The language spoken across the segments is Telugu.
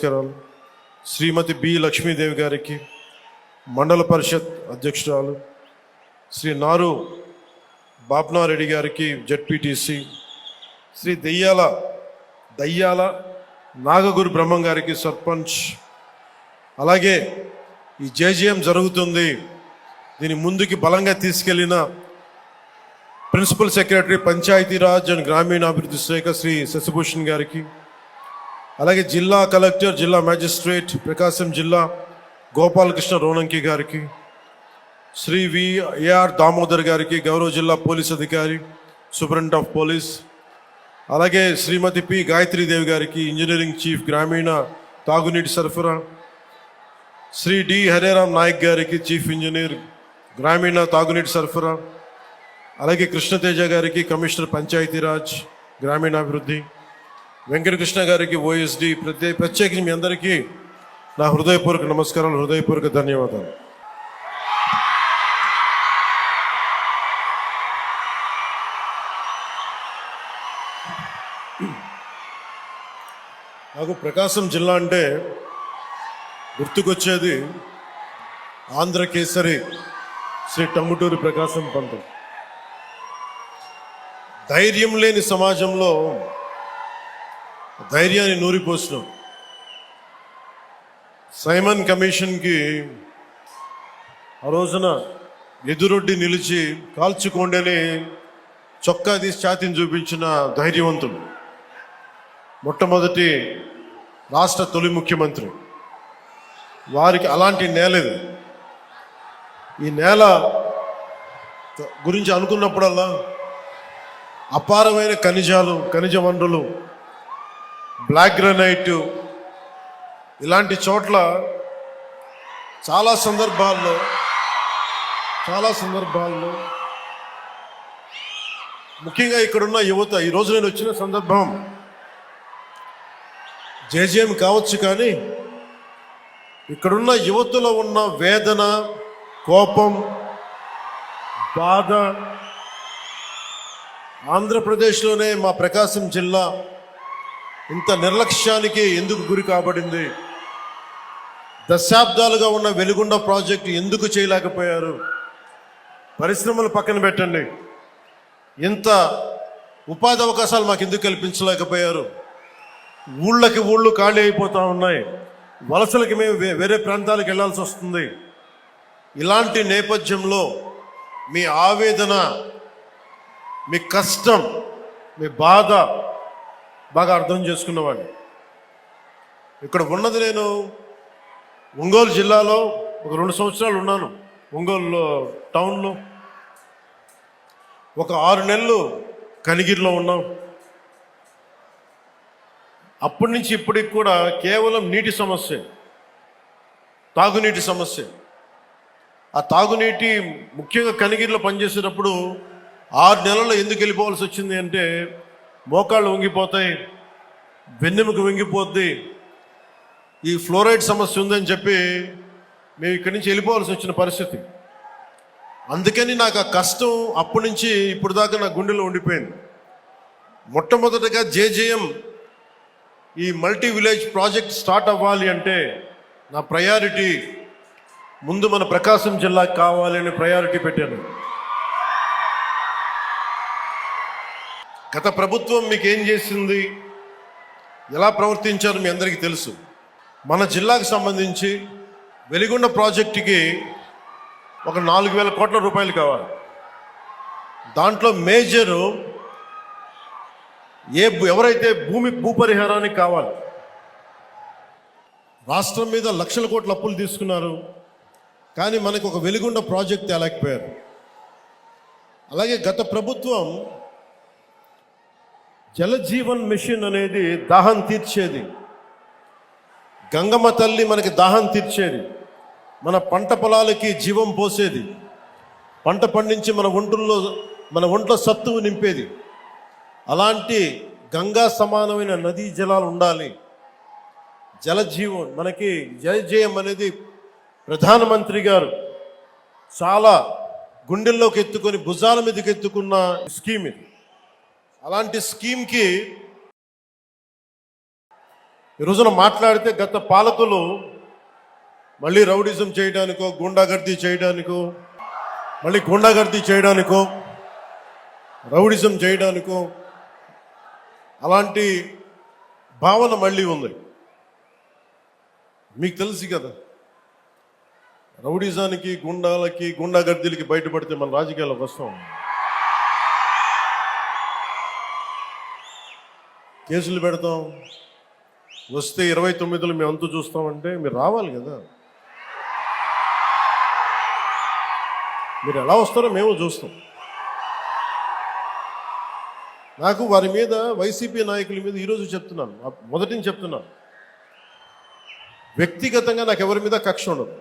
నమస్కారాలు. శ్రీమతి బి లక్ష్మీదేవి గారికి మండల పరిషత్ అధ్యక్షురాలు శ్రీ నారు బాబ్నారెడ్డి గారికి జడ్పీటీసీ శ్రీ దెయ్యాల దయ్యాల నాగగురు బ్రహ్మం గారికి సర్పంచ్. అలాగే ఈ జేజీఎం జరుగుతుంది. దీని ముందుకి బలంగా తీసుకెళ్ళిన ప్రిన్సిపల్ సెక్రటరీ పంచాయతీరాజ్ అండ్ గ్రామీణాభివృద్ధి శాఖ శ్రీ శశిభూషణ్ గారికి అలాగే జిల్లా కలెక్టర్ జిల్లా మ్యాజిస్ట్రేట్ ప్రకాశం జిల్లా గోపాలకృష్ణ రోణంకి గారికి శ్రీ వి ఏఆర్ దామోదర్ గారికి గౌరవ జిల్లా పోలీస్ అధికారి సూపరింట్ ఆఫ్ పోలీస్ అలాగే శ్రీమతి పి గాయత్రీదేవి గారికి ఇంజనీరింగ్ చీఫ్ గ్రామీణ తాగునీటి సరఫరా శ్రీ డి హరేరామ్ నాయక్ గారికి చీఫ్ ఇంజనీర్ గ్రామీణ తాగునీటి సరఫరా అలాగే కృష్ణతేజ గారికి కమిషనర్ పంచాయతీరాజ్ గ్రామీణాభివృద్ధి వెంకటకృష్ణ గారికి ఓఎస్డి ప్రత్యేక ప్రత్యేకించి మీ అందరికీ నా హృదయపూర్వక నమస్కారాలు హృదయపూర్వక ధన్యవాదాలు. నాకు ప్రకాశం జిల్లా అంటే గుర్తుకొచ్చేది ఆంధ్ర కేసరి శ్రీ టంగుటూరి ప్రకాశం పంతులు ధైర్యం లేని సమాజంలో ధైర్యాన్ని నూరిపోసినాం. సైమన్ కమిషన్కి ఆ రోజున ఎదురొడ్డి నిలిచి కాల్చుకోండని చొక్కా తీసి ఛాతిని చూపించిన ధైర్యవంతుడు. మొట్టమొదటి రాష్ట్ర తొలి ముఖ్యమంత్రి. వారికి అలాంటి నేల ఈ నేల గురించి అనుకున్నప్పుడల్లా అపారమైన ఖనిజాలు ఖనిజ వనరులు బ్లాక్ గ్రనైట్ ఇలాంటి చోట్ల చాలా సందర్భాల్లో చాలా సందర్భాల్లో ముఖ్యంగా ఇక్కడున్న యువత ఈ నేను వచ్చిన సందర్భం జేజేఎం కావచ్చు కానీ ఇక్కడున్న యువతలో ఉన్న వేదన కోపం బాధ ఆంధ్రప్రదేశ్లోనే మా ప్రకాశం జిల్లా ఇంత నిర్లక్ష్యానికి ఎందుకు గురి కాబడింది? దశాబ్దాలుగా ఉన్న వెలుగుండ ప్రాజెక్టు ఎందుకు చేయలేకపోయారు? పరిశ్రమలు పక్కన పెట్టండి. ఇంత ఉపాధి అవకాశాలు మాకు ఎందుకు కల్పించలేకపోయారు? ఊళ్ళకి ఊళ్ళు ఖాళీ అయిపోతూ ఉన్నాయి. వలసలకి మేము వే- వేరే ప్రాంతాలకు వెళ్ళాల్సి వస్తుంది. ఇలాంటి నేపథ్యంలో మీ ఆవేదన మీ కష్టం మీ బాధ బాగా అర్థం చేసుకున్నవాడిని. ఇక్కడ ఉన్నది నేను ఒంగోలు జిల్లాలో ఒక రెండు సంవత్సరాలు ఉన్నాను. ఒంగోలు టౌన్లో. ఒక ఆరు నెలలు కనిగిరిలో ఉన్నాం. అప్పటి నుంచి ఇప్పటికి కూడా కేవలం నీటి సమస్య. తాగునీటి సమస్య. ఆ తాగునీటి ముఖ్యంగా కనిగిరిలో పనిచేసేటప్పుడు ఆరు నెలల్లో ఎందుకు వెళ్ళిపోవాల్సి వచ్చింది అంటే మోకాళ్ళు వంగిపోతాయి వెన్నెముక వంగిపోద్ది. ఈ ఫ్లోరైడ్ సమస్య ఉందని చెప్పి మేము ఇక్కడి నుంచి వెళ్ళిపోవాల్సి వచ్చిన పరిస్థితి. అందుకని నాకు ఆ కష్టం అప్పటి నుంచి ఇప్పుడు దాకా నా గుండెలో ఉండిపోయింది. మొట్టమొదటగా జేజేఎం ఈ మల్టీ విలేజ్ ప్రాజెక్ట్ స్టార్ట్ అవ్వాలి అంటే నా ప్రయారిటీ ముందు మన ప్రకాశం జిల్లాకి కావాలి అని ప్రయారిటీ పెట్టాను. గత ప్రభుత్వం మీకు ఏం చేసింది? ఎలా ప్రవర్తించారో మీ అందరికీ తెలుసు. మన జిల్లాకు సంబంధించి వెలిగొండ ప్రాజెక్టుకి ఒక నాలుగు వేల కోట్ల రూపాయలు కావాలి. దాంట్లో మేజరు ఏ ఎవరైతే భూమి భూపరిహారానికి కావాలి రాష్ట్రం మీద లక్షల కోట్ల అప్పులు తీసుకున్నారు. కానీ మనకు ఒక వెలుగుండ ప్రాజెక్ట్ తేలేకపోయారు. అలాగే గత ప్రభుత్వం జలజీవన్ మిషన్ అనేది దాహం తీర్చేది. గంగమ్మ తల్లి మనకి దాహం తీర్చేది. మన పంట పొలాలకి జీవం పోసేది. పంట పండించి మన ఒంట్లో మన ఒంట్లో సత్తువు నింపేది. అలాంటి గంగా సమానమైన నదీ జలాలు ఉండాలి. జలజీవం మనకి జలజీవం అనేది ప్రధానమంత్రి గారు చాలా గుండెల్లోకి ఎత్తుకొని భుజాల మీదకి ఎత్తుకున్న స్కీమ్ ఇది. అలాంటి స్కీమ్కి ఈ రోజున మాట్లాడితే గత పాలకులు మళ్ళీ రౌడిజం చేయడానికో గుండాగర్దీ చేయడానికో మళ్ళీ గుండాగర్దీ చేయడానికో రౌడిజం చేయడానికో అలాంటి భావన మళ్ళీ ఉంది. మీకు తెలుసు కదా రౌడిజానికి గుండాలకి గుండాగర్దీలకి బయటపడితే మన రాజకీయాలకు వస్తాం. కేసులు పెడతాం. వస్తే ఇరవై తొమ్మిదిలో మేము అంతు చూస్తామంటే మీరు రావాలి కదా. మీరు ఎలా వస్తారో మేము చూస్తాం. నాకు వారి మీద వైసీపీ నాయకుల మీద ఈరోజు చెప్తున్నాను. మొదటి నుంచి చెప్తున్నాను. వ్యక్తిగతంగా నాకు ఎవరి మీద కక్ష ఉండదు.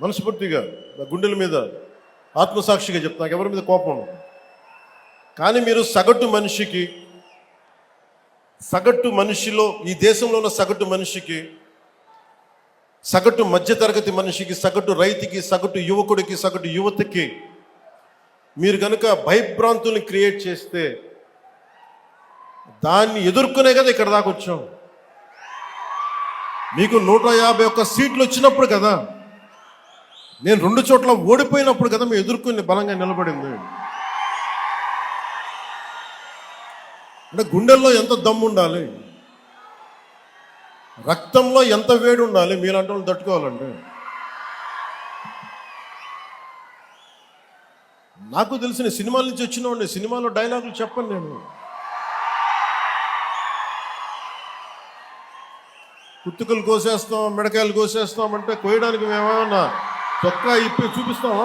మనస్ఫూర్తిగా నా గుండెల మీద ఆత్మసాక్షిగా చెప్తాను నాకు ఎవరి మీద కోపం ఉండదు. కానీ మీరు సగటు మనిషికి సగటు మనిషిలో ఈ దేశంలో ఉన్న సగటు మనిషికి సగటు మధ్యతరగతి మనిషికి సగటు రైతుకి సగటు యువకుడికి సగటు యువతకి మీరు కనుక భయభ్రాంతుల్ని క్రియేట్ చేస్తే దాన్ని ఎదుర్కొనే కదా ఇక్కడ దాకా వచ్చాం. మీకు నూట యాభై ఒక్క సీట్లు వచ్చినప్పుడు కదా నేను రెండు చోట్ల ఓడిపోయినప్పుడు కదా మేము ఎదుర్కొని బలంగా నిలబడింది. అంటే గుండెల్లో ఎంత దమ్ము ఉండాలి? రక్తంలో ఎంత వేడి ఉండాలి? మీలాంటి వాళ్ళు తట్టుకోవాలండి. నాకు తెలిసిన సినిమాల నుంచి వచ్చినవాడిని సినిమాలో డైలాగులు చెప్పను నేను. కుత్తుకలు కోసేస్తాం మిడకాయలు కోసేస్తాం అంటే కోయడానికి మేమేమన్నా చొక్కా ఇప్పి చూపిస్తామా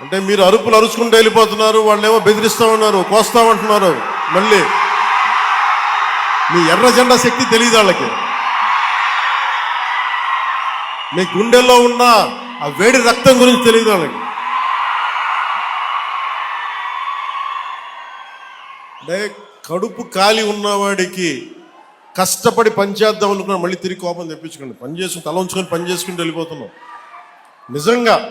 అంటే మీరు అరుపులు అరుచుకుంటూ వెళ్ళిపోతున్నారు వాళ్ళు ఏమో బెదిరిస్తా కోస్తామంటున్నారు. మళ్ళీ మీ ఎర్ర జెండా శక్తి తెలియదు వాళ్ళకి. మీ గుండెల్లో ఉన్న ఆ వేడి రక్తం గురించి తెలియదు వాళ్ళకి. అంటే కడుపు కాలి ఉన్నవాడికి కష్టపడి పనిచేద్దాం అనుకున్నా మళ్ళీ తిరిగి కోపం తెప్పించుకోండి. పని చేసుకుని తల ఉంచుకొని పని చేసుకుంటూ వెళ్ళిపోతున్నాం. నిజంగా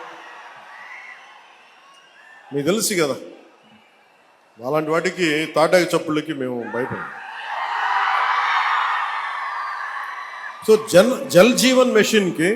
మీకు తెలుసు కదా అలాంటి వాటికి తాటాకి చప్పుళ్ళకి మేము భయపడం సో జల్ జల్ జీవన్ మెషిన్కి